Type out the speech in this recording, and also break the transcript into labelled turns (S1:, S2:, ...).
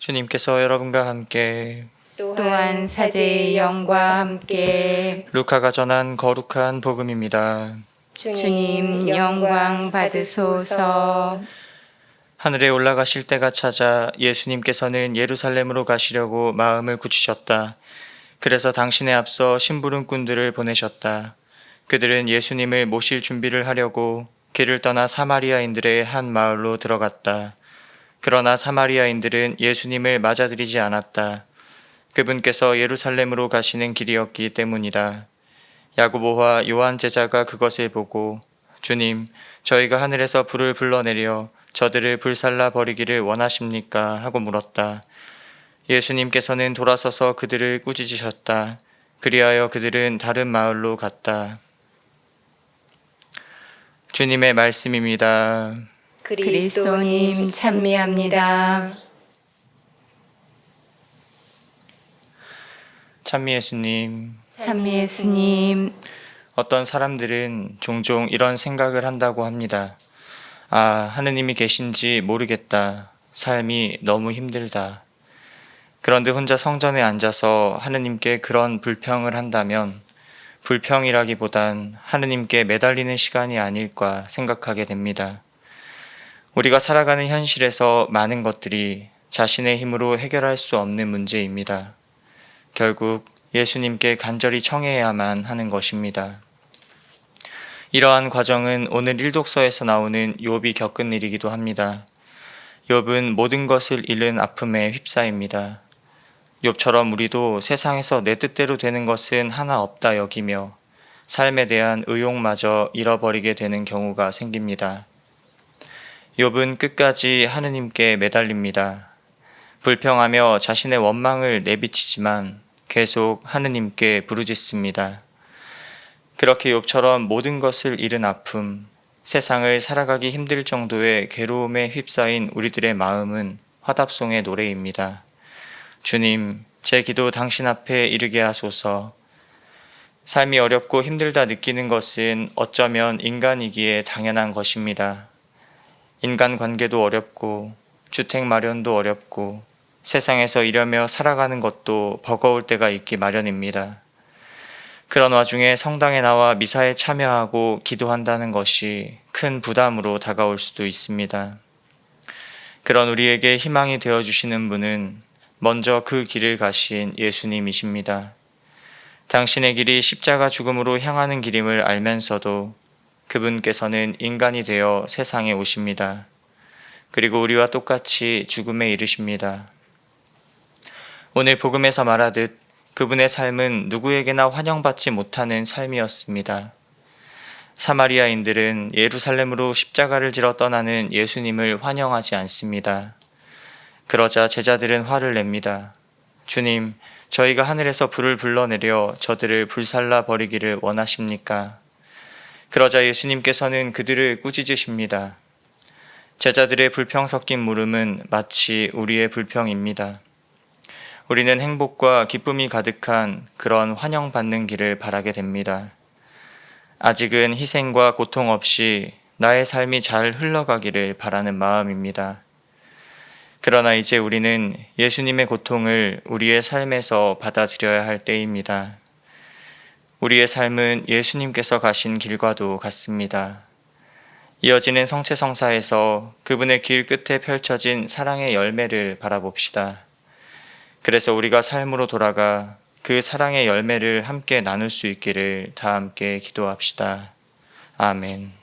S1: 주님께서 여러분과 함께
S2: 또한 사제의 영과 함께
S1: 루카가 전한 거룩한 복음입니다.
S2: 주님 영광 받으소서
S1: 하늘에 올라가실 때가 찾아 예수님께서는 예루살렘으로 가시려고 마음을 굳히셨다. 그래서 당신에 앞서 심부름꾼들을 보내셨다. 그들은 예수님을 모실 준비를 하려고 길을 떠나 사마리아인들의 한 마을로 들어갔다. 그러나 사마리아인들은 예수님을 맞아들이지 않았다. 그분께서 예루살렘으로 가시는 길이었기 때문이다. 야고보와 요한 제자가 그것을 보고 주님, 저희가 하늘에서 불을 불러내려 저들을 불살라 버리기를 원하십니까? 하고 물었다. 예수님께서는 돌아서서 그들을 꾸짖으셨다. 그리하여 그들은 다른 마을로 갔다. 주님의 말씀입니다.
S2: 그리스도님 찬미합니다
S1: 찬미 예수님.
S2: 찬미 예수님
S1: 어떤 사람들은 종종 이런 생각을 한다고 합니다. 아, 하느님이 계신지 모르겠다. 삶이 너무 힘들다. 그런데 혼자 성전에 앉아서 하느님께 그런 불평을 한다면 불평이라기보단 하느님께 매달리는 시간이 아닐까 생각하게 됩니다. 우리가 살아가는 현실에서 많은 것들이 자신의 힘으로 해결할 수 없는 문제입니다. 결국 예수님께 간절히 청해야만 하는 것입니다. 이러한 과정은 오늘 일독서에서 나오는 욥이 겪은 일이기도 합니다. 욥은 모든 것을 잃은 아픔에 휩싸입니다. 욥처럼 우리도 세상에서 내 뜻대로 되는 것은 하나 없다 여기며 삶에 대한 의욕마저 잃어버리게 되는 경우가 생깁니다. 욥은 끝까지 하느님께 매달립니다. 불평하며 자신의 원망을 내비치지만 계속 하느님께 부르짖습니다. 그렇게 욥처럼 모든 것을 잃은 아픔, 세상을 살아가기 힘들 정도의 괴로움에 휩싸인 우리들의 마음은 화답송의 노래입니다. 주님, 제 기도 당신 앞에 이르게 하소서. 삶이 어렵고 힘들다 느끼는 것은 어쩌면 인간이기에 당연한 것입니다. 인간 관계도 어렵고, 주택 마련도 어렵고, 세상에서 이러며 살아가는 것도 버거울 때가 있기 마련입니다. 그런 와중에 성당에 나와 미사에 참여하고 기도한다는 것이 큰 부담으로 다가올 수도 있습니다. 그런 우리에게 희망이 되어 주시는 분은 먼저 그 길을 가신 예수님이십니다. 당신의 길이 십자가 죽음으로 향하는 길임을 알면서도 그분께서는 인간이 되어 세상에 오십니다. 그리고 우리와 똑같이 죽음에 이르십니다. 오늘 복음에서 말하듯 그분의 삶은 누구에게나 환영받지 못하는 삶이었습니다. 사마리아인들은 예루살렘으로 십자가를 지러 떠나는 예수님을 환영하지 않습니다. 그러자 제자들은 화를 냅니다. 주님, 저희가 하늘에서 불을 불러내려 저들을 불살라 버리기를 원하십니까? 그러자 예수님께서는 그들을 꾸짖으십니다. 제자들의 불평 섞인 물음은 마치 우리의 불평입니다. 우리는 행복과 기쁨이 가득한 그런 환영받는 길을 바라게 됩니다. 아직은 희생과 고통 없이 나의 삶이 잘 흘러가기를 바라는 마음입니다. 그러나 이제 우리는 예수님의 고통을 우리의 삶에서 받아들여야 할 때입니다. 우리의 삶은 예수님께서 가신 길과도 같습니다. 이어지는 성체성사에서 그분의 길 끝에 펼쳐진 사랑의 열매를 바라봅시다. 그래서 우리가 삶으로 돌아가 그 사랑의 열매를 함께 나눌 수 있기를 다 함께 기도합시다. 아멘.